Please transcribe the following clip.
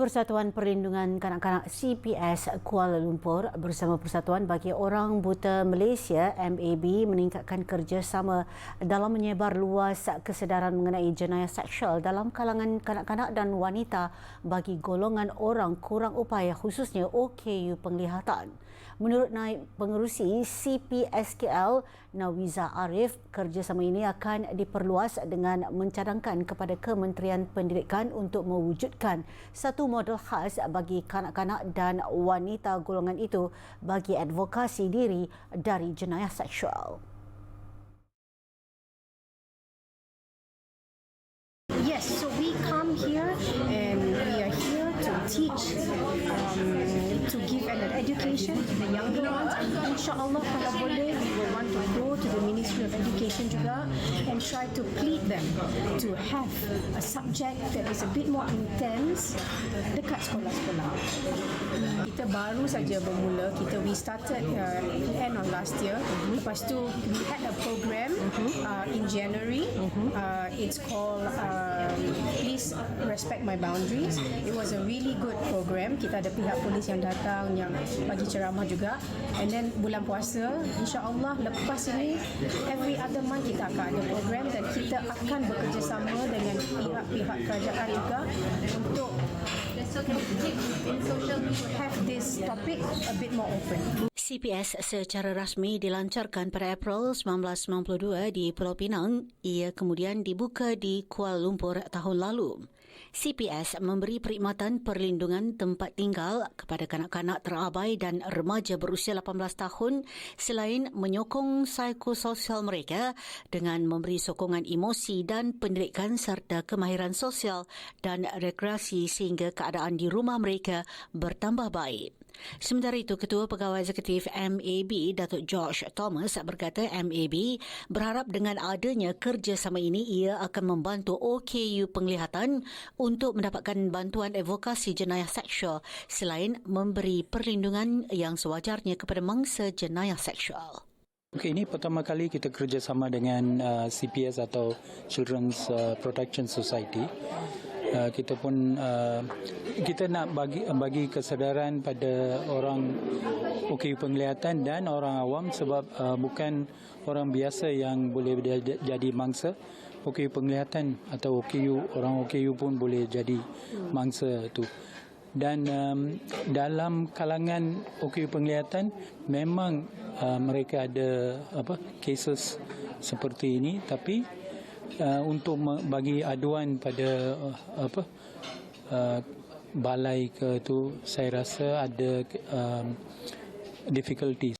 Persatuan Perlindungan Kanak-Kanak CPS Kuala Lumpur bersama Persatuan Bagi Orang Buta Malaysia MAB meningkatkan kerjasama dalam menyebar luas kesedaran mengenai jenayah seksual dalam kalangan kanak-kanak dan wanita bagi golongan orang kurang upaya khususnya OKU penglihatan. Menurut Naib Pengerusi CPSKL Nawiza Arif, kerjasama ini akan diperluas dengan mencadangkan kepada Kementerian Pendidikan untuk mewujudkan satu model khas bagi kanak-kanak dan wanita golongan itu bagi advokasi diri dari jenayah seksual. Yes, so we come here and we are here to teach, um, to give an education to the younger ones. InsyaAllah kalau boleh, will want to go to the Ministry of Education juga and try to plead them to have a subject that is a bit more intense dekat sekolah-sekolah. Kita baru saja bermula, kita we started uh, end of last year. Lepas tu we had a program in January. Uh, it's called uh, Please Respect My Boundaries. It was a really good program. Kita ada pihak polis yang datang yang bagi ceramah juga. And then bulan puasa, insya-Allah lepas ini every other month kita akan ada program dan kita akan bekerjasama dengan pihak-pihak kerajaan juga untuk have this topic a bit more open. CPS secara rasmi dilancarkan pada April 1992 di Pulau Pinang. Ia kemudian dibuka di Kuala Lumpur tahun lalu. CPS memberi perkhidmatan perlindungan tempat tinggal kepada kanak-kanak terabai dan remaja berusia 18 tahun selain menyokong psikososial mereka dengan memberi sokongan emosi dan pendidikan serta kemahiran sosial dan rekreasi sehingga keadaan di rumah mereka bertambah baik. Sementara itu, Ketua Pegawai Eksekutif MAB, Datuk George Thomas berkata MAB berharap dengan adanya kerjasama ini ia akan membantu OKU penglihatan untuk mendapatkan bantuan advokasi jenayah seksual selain memberi perlindungan yang sewajarnya kepada mangsa jenayah seksual. Okay, ini pertama kali kita kerjasama dengan uh, CPS atau Children's uh, Protection Society. Uh, kita pun uh, kita nak bagi bagi kesedaran pada orang OKU penglihatan dan orang awam sebab uh, bukan orang biasa yang boleh jadi mangsa. OKU penglihatan atau OKU orang OKU pun boleh jadi mangsa tu. Dan um, dalam kalangan OKU penglihatan memang uh, mereka ada apa cases seperti ini. Tapi uh, untuk bagi aduan pada uh, apa uh, balai ke tu saya rasa ada um, difficulties